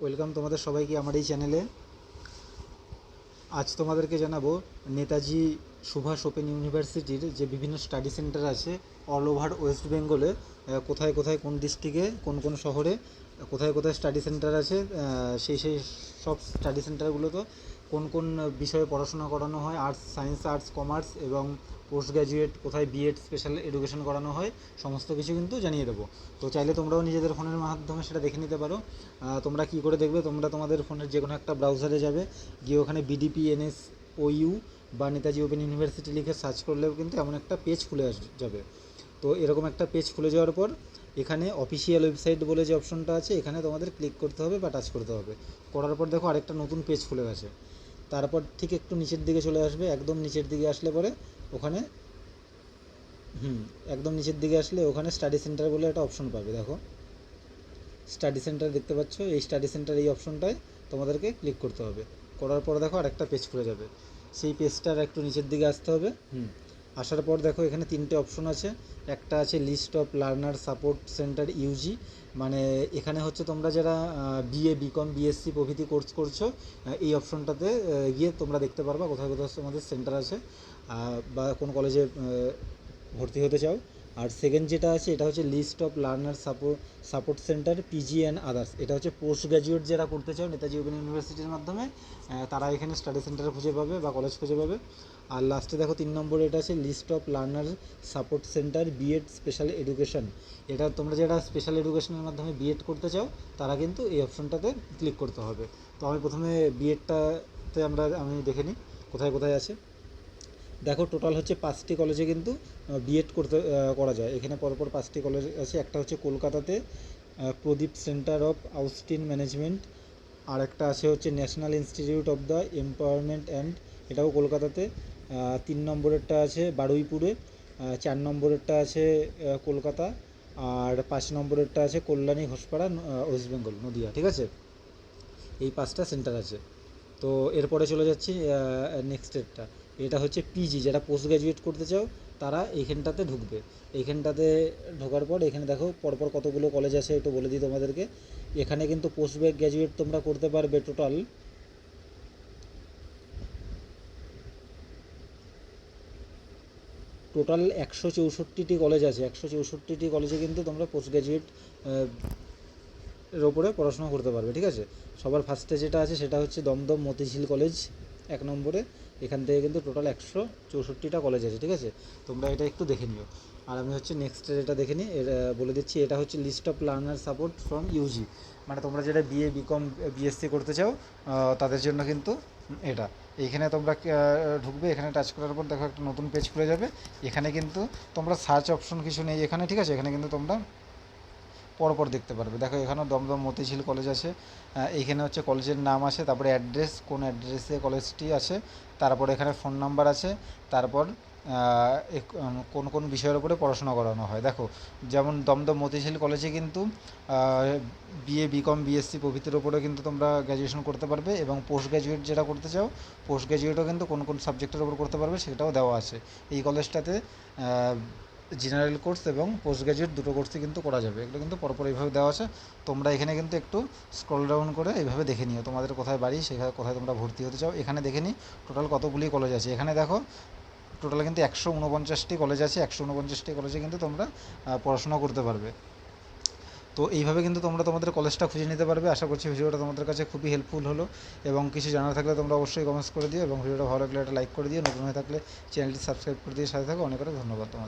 Welcome তোমাদের সবাইকে আমার এই চ্যানেলে আজ তোমাদেরকে জানাব নেতাজি সুভাষ ওপেন ইউনিভার্সিটির যে বিভিন্ন স্টাডি সেন্টার আছে অল ওভার ওয়েস্ট বেঙ্গলে কোথায় কোথায় কোন ডিস্ট্রিক্টে কোন কোন শহরে কোথায় কোথায় স্টাডি সেন্টার আছে সেই সেই সব স্টাডি সেন্টারগুলোতে কোন কোন বিষয়ে পড়াশোনা করানো হয় আর্টস সায়েন্স আর্টস কমার্স এবং পোস্ট গ্র্যাজুয়েট কোথায় বিএড স্পেশাল এডুকেশন করানো হয়, সমস্ত কিছু কিন্তু জানিয়ে দেবো। তো চাইলে তোমরাও নিজেদের ফোনের মাধ্যমে সেটা দেখে নিতে পারো। তোমরা কি করে দেখবে? তোমরা তোমাদের ফোনের যে কোনো একটা ব্রাউজারে যাবে, গিয়ে ওখানে বিডিপি এনএস ওইউ বা নেতাজি ওপেন ইউনিভার্সিটি লিখে সার্চ করলেও কিন্তু এমন একটা পেজ খুলে যাবে। তো এরকম একটা পেজ খুলে যাওয়ার পর এখানে অফিসিয়াল ওয়েবসাইট বলে যে অপশনটা আছে, এখানে তোমাদের ক্লিক করতে হবে বা টাচ করতে হবে। করার পর দেখো আরেকটা নতুন পেজ খুলে গেছে। তারপর ঠিক একটু নিচের দিকে চলে আসবে, একদম নিচের দিকে আসলে পরে ওখানে, হুম, একদম নিচের দিকে আসলে ওখানে স্টাডি সেন্টার বলে একটা অপশন পাবে, দেখো। স্টাডি সেন্টার দেখতে পাচ্ছ, এই স্টাডি সেন্টার এই অপশনটায় তোমাদেরকে ক্লিক করতে হবে। করার পর দেখো আরেকটা পেজ খুলে যাবে। সেই পেজটার একটু নিচের দিকে আসতে হবে, হুম। আসার পর দেখো এখানে তিনটে অপশন আছে। একটা আছে list of learner support centre UG মানে এখানে হচ্ছে তোমরা যারা বিএ বিকম বিএসসি প্রভৃতি কোর্স করছ এই অপশনটাতে গিয়ে তোমরা দেখতে পারবা কোথায় কোথায় তোমাদের সেন্টার আছে বা কোন কলেজে ভর্তি হতে চাও। আর সেকেন্ড যেটা আছে, এটা হচ্ছে list of learner support support centre PG and others এটা হচ্ছে পোস্ট গ্র্যাজুয়েট যারা করতে চাও, নেতাজি ওপেন ইউনিভার্সিটির মাধ্যমে তারা এখানে স্টাডি সেন্টার খুঁজে পাবে বা কলেজ খুঁজে পাবে। আর লাস্টে দেখো তিন নম্বরে এটা আছে list of learner support centre BEd special education এটা তোমরা যারা স্পেশাল এডুকেশনের মাধ্যমে বিএড করতে চাও, তারা কিন্তু এই অপশনটাতে ক্লিক করতে হবে। তো আমি প্রথমে বিএডটাতে আমরা, আমি দেখে নিই, কোথায় কোথায় আছে। দেখো টোটাল হচ্ছে পাঁচটি কলেজে কিন্তু বিএড করতে করা যায়। এখানে পরপর পাঁচটি কলেজ আছে। একটা হচ্ছে কলকাতাতে Pradip centre of autism management আর একটা আছে হচ্ছে national institute of the empowerment and এটাও কলকাতাতে। তিন নম্বরেরটা আছে বারুইপুরে চার নম্বরেরটা আছে কলকাতা, আর পাঁচ নম্বরেরটা আছে কল্যাণী ঘোষপাড়া ওয়েস্ট বেঙ্গল নদিয়া, ঠিক আছে? এই পাঁচটা সেন্টার আছে। তো এরপরে চলে যাচ্ছি নেক্সট ডেটটা এটা হচ্ছে পিজি যারা পোস্ট গ্র্যাজুয়েট করতে চাও, তারা এইখানটাতে ঢুকবে। এইখানটাতে ঢোকার পর এখানে দেখো, পরপর কতগুলো কলেজ আছে, একটু বলে দিই তোমাদেরকে। এখানে কিন্তু পোস্ট গ্র্যাজুয়েট তোমরা করতে পারবে টোটাল টোটাল একশো চৌষট্টিটি কলেজ আছে। একশো চৌষট্টিটি কলেজে কিন্তু তোমরা পোস্ট গ্র্যাজুয়েট এর ওপরে পড়াশোনা করতে পারবে, ঠিক আছে? সবার ফার্স্টে যেটা আছে সেটা হচ্ছে দমদম মতিঝিল কলেজ এক নম্বরে। এখান থেকে কিন্তু টোটাল একশো চৌষট্টিটা কলেজ আছে, ঠিক আছে? তোমরা এটা একটু দেখে নিও। আর আমি হচ্ছে নেক্সট এটা দেখে নিই বলে দিচ্ছি, এটা হচ্ছে list of learner support from UG মানে তোমরা যেটা বিএ বিকম বিএসসি করতে চাও তাদের জন্য কিন্তু এটা। এইখানে তোমরা ঢুকবে, এখানে টাচ করার পর দেখো একটা নতুন পেজ খুলে যাবে। এখানে কিন্তু তোমরা সার্চ অপশন কিছু নেই এখানে, ঠিক আছে? এখানে কিন্তু তোমরা পরপর দেখতে পারবে। দেখো, এখানেও দমদম মতিঝিল কলেজ আছে। এইখানে হচ্ছে কলেজের নাম আছে, তারপরে অ্যাড্রেস কোন অ্যাড্রেসে কলেজটি আছে, তারপর এখানে ফোন নাম্বার আছে, তারপর কোন কোন বিষয়ের উপরে পড়াশোনা করানো হয়। দেখো, যেমন দমদম মতিঝিল কলেজে কিন্তু বিএ বিকম বিএসসি প্রভৃতির উপরে কিন্তু তোমরা গ্র্যাজুয়েশন করতে পারবে এবং পোস্ট গ্র্যাজুয়েট যেটা করতে চাও পোস্ট গ্র্যাজুয়েটও কিন্তু কোন কোন সাবজেক্টের উপর করতে পারবে সেটাও দেওয়া আছে। এই কলেজটাতে জেনারেল কোর্স এবং পোস্ট গ্র্যাজুয়েট দুটো কোর্সই কিন্তু করা যাবে। এগুলো কিন্তু পরপর এইভাবে দেওয়া আছে। তোমরা এখানে কিন্তু একটু স্ক্রল ডাউন করে এইভাবে দেখে নিও। তোমাদের কোথায় বাড়ি, সেখানে কোথায় তোমরা ভর্তি হতে চাও, এখানে দেখে নিই টোটাল কতগুলি কলেজ আছে। এখানে দেখো টোটাল কিন্তু একশো উনপঞ্চাশটি কলেজ আছে। একশো উনপঞ্চাশটি কলেজে কিন্তু তোমরা পড়াশোনা করতে পারবে। তো এইভাবে কিন্তু তোমরা তোমাদের কলেজটা খুঁজে নিতে পারবে। আশা করছি ভিডিওটা তোমাদের কাছে খুবই হেল্পফুল হলো। এবং কিছু জানার থাকলে তোমরা অবশ্যই কমেন্টস করে দিও। এবং ভিডিওটা ভালো লাগলে একটা লাইক করে দিও। নতুন হয়ে থাকলে চ্যানেলটি সাবস্ক্রাইব করে দিয়ে সাথে থাকো। অনেক অনেক ধন্যবাদ তোমাদের।